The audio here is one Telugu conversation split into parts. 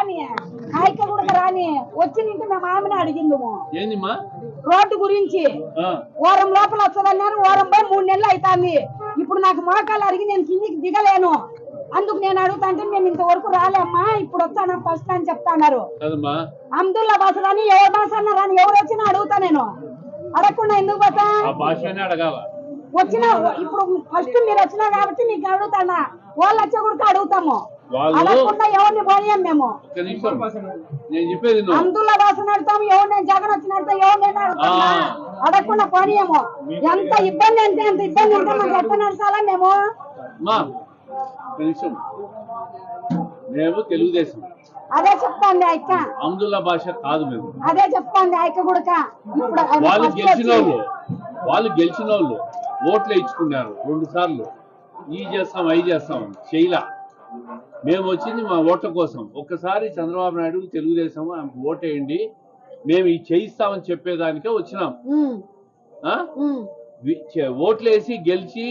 రాని. కూడా రాని. వచ్చి నింటే మేము ఆమెను అడిగిందుము. ఏందిమ్మా? రోడ్డు గురించి. వారం లోపల వస్తుందన్నారు వారం పోయి మూడు నెలలు అవుతుంది ఇప్పుడు నాకు మోకాలు అరిగి నేను కిందికి దిగలేను. అందుకు నేను అడుగుతాంటే మేము ఇంతవరకు రాలేమ్మా ఇప్పుడు వస్తాను ఫస్ట్ అని చెప్తాన్నారు. కదమ్మా. అబ్దుల్లా బాస్ అని ఎవరు బాస్ అన్నారని ఎవరు వచ్చినా అడుగుతా నేను. అడగకుండా ఎందుకు పోతా? వచ్చిన ఇప్పుడు ఫస్ట్ మీరు వచ్చినా కాబట్టి మీకు అడుగుతానా? వాళ్ళు వచ్చే కూడా అడుగుతాము. అడగకుండా ఎవరిని పోనీయం మేము? నేను చెప్పేది బాస్ నడతాము ఎవరిని జగన్ వచ్చి నడతాం అడుగుతామా ఆ. అడగకుండా పోనీయము ఎంత ఇబ్బంది అంటే ఎంత ఇబ్బంది ఉంటే మాకు ఎట్లా నడచాలా మేము? నిమిషం. మేము తెలుగుదేశం. అదే చెప్తాంది అక్క. అమ్దుల్లా భాష కాదు మేము. అదే చెప్తాంది అక్క కూడా వాళ్ళు గెలిచిన వాళ్ళు వాళ్ళు గెలిచిన వాళ్ళు ఓట్లు ఇచ్చుకున్నారు రెండు సార్లు. ఈ చేస్తాం అవి చేస్తాం. చేయలా. మేము వచ్చింది మా ఓట్ల కోసం. ఒక్కసారి చంద్రబాబు నాయుడు తెలుగుదేశం ఆమెకు ఓటేయండి మేము ఈ చేయిస్తామని చెప్పేదానికే వచ్చినాం. ఓట్లేసి గెలిచి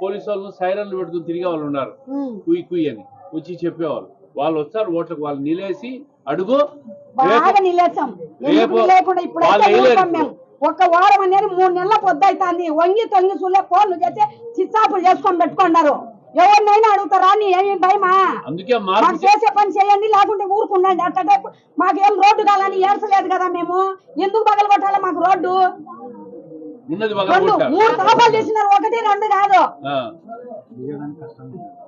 పోలీసు వాళ్ళు సైరన్లు పెట్టుకుని తిరిగే వాళ్ళు ఉన్నారు. కుయ్ కుయ్ అని వచ్చి చెప్పేవాళ్ళు. వాళ్ళు వస్తారు ఓట్లకు వాళ్ళు నిలేసి అడుగు. ఒక్క వారం అనేది మూడు నెలల పొద్దు అవుతుంది. వంగి తొంగి సులే ఫోన్లు చేసి చిచ్చాపులు చేసుకొని పెట్టుకున్నారు. ఎవరినైనా అడుగుతారా? నీ ఏమి భయమా? మాకు చేసే పని చేయండి లేకుంటే ఊరుకుండండి. అట్టే మాకేం రోడ్డు కాలని ఏడ్చలేదు కదా మేము. ఎందుకు పగలగొట్టాలి మాకు రోడ్డు? రెండు మూడు తోపాలు చేసినారు. ఒకటి రెండు కాదు.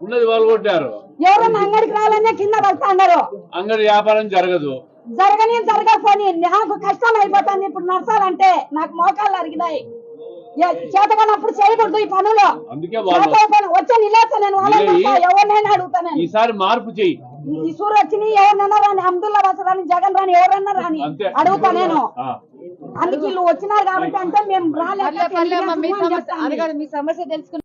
ఉన్నది వాళ్ళు కొట్టారు. ఎవరన్నా అంగడికి రావాలనే కింద పడతా అన్నారు. అంగడి వ్యాపారం జరగదు. జరగని జరగకపోని నాకు కష్టం అయిపోతుంది. ఇప్పుడు నడచాలంటే నాకు మోకాళ్ళు అరిగినాయి. చేతగానప్పుడు చేయకూడదు ఈ పనులు. వచ్చే నిలేస్తా నేను ఎవరినైనా అడుగుతాను ఈసారి మార్పు చెయ్యి ఈ వచ్చిన ఎవరినైనా రాని అబ్దుల్లా బస్ రాని జగన్ రాని ఎవరన్నా రాని అడుగుతా నేను. అందుకు వీళ్ళు వచ్చినారు కాబట్టి అంటే మేము అమ్మా, మీ సమస్య చెప్తాను.